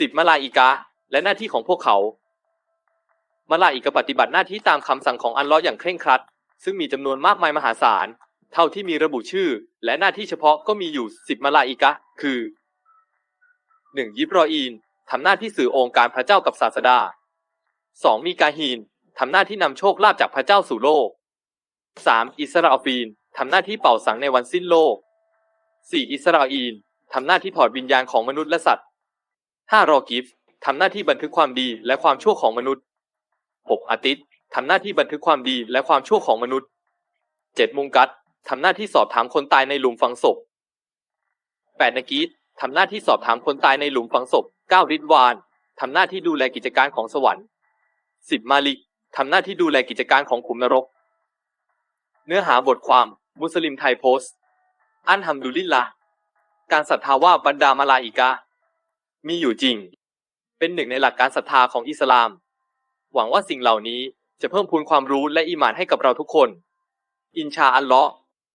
สิบมาลาอิกะและหน้าที่ของพวกเขามาลาอิกะปฏิบัติหน้าที่ตามคำสั่งของอัลลอฮ์อย่างเคร่งครัด ซึ่งมีจำนวนมากมายมหาศาล เท่าที่มีระบุชื่อ และหน้าที่เฉพาะก็มีอยู่สิบมาลาอิกะ คือ 1. ยิบรออีนทำหน้าที่สื่อองค์การพระเจ้ากับศาสดา 2. มีกาฮีนทำหน้าที่นำโชคลาภจากพระเจ้าสู่โลก 3. อิสราฟีนทำหน้าที่เป่าสังในวันสิ้นโลก 4. อิสราอีนทำหน้าที่ถอดวิญญาณของมนุษย์และสัตว์ 5. รอกิฟทำหน้าที่บันทึกความดีและความชั่วของมนุษย์ 6. อาติสทำหน้าที่บันทึกความดีและความชั่วของมนุษย์ 7. มุงกัดทำหน้าที่สอบถามคนตายในหลุมฝังศพ 8. นากีดทำหน้าที่สอบถามคนตายในหลุมฝังศพ 9. ริดวานทำหน้าที่ดูแลกิจการของสวรรค์ 10. มาลิกทำหน้าที่ดูแลกิจการของขุมนรก เนื้อหาบทความ มุสลิมไทยโพสต์ อันฮัมดุลิลละการศรัทธาว่าบรรดามาลาอิกะห์ มีอยู่จริง เป็นหนึ่งในหลักการศรัทธาของอิสลาม หวังว่าสิ่งเหล่านี้จะเพิ่มพูนความรู้และอิมานให้กับเราทุกคน อินชาอัลเลอฮ์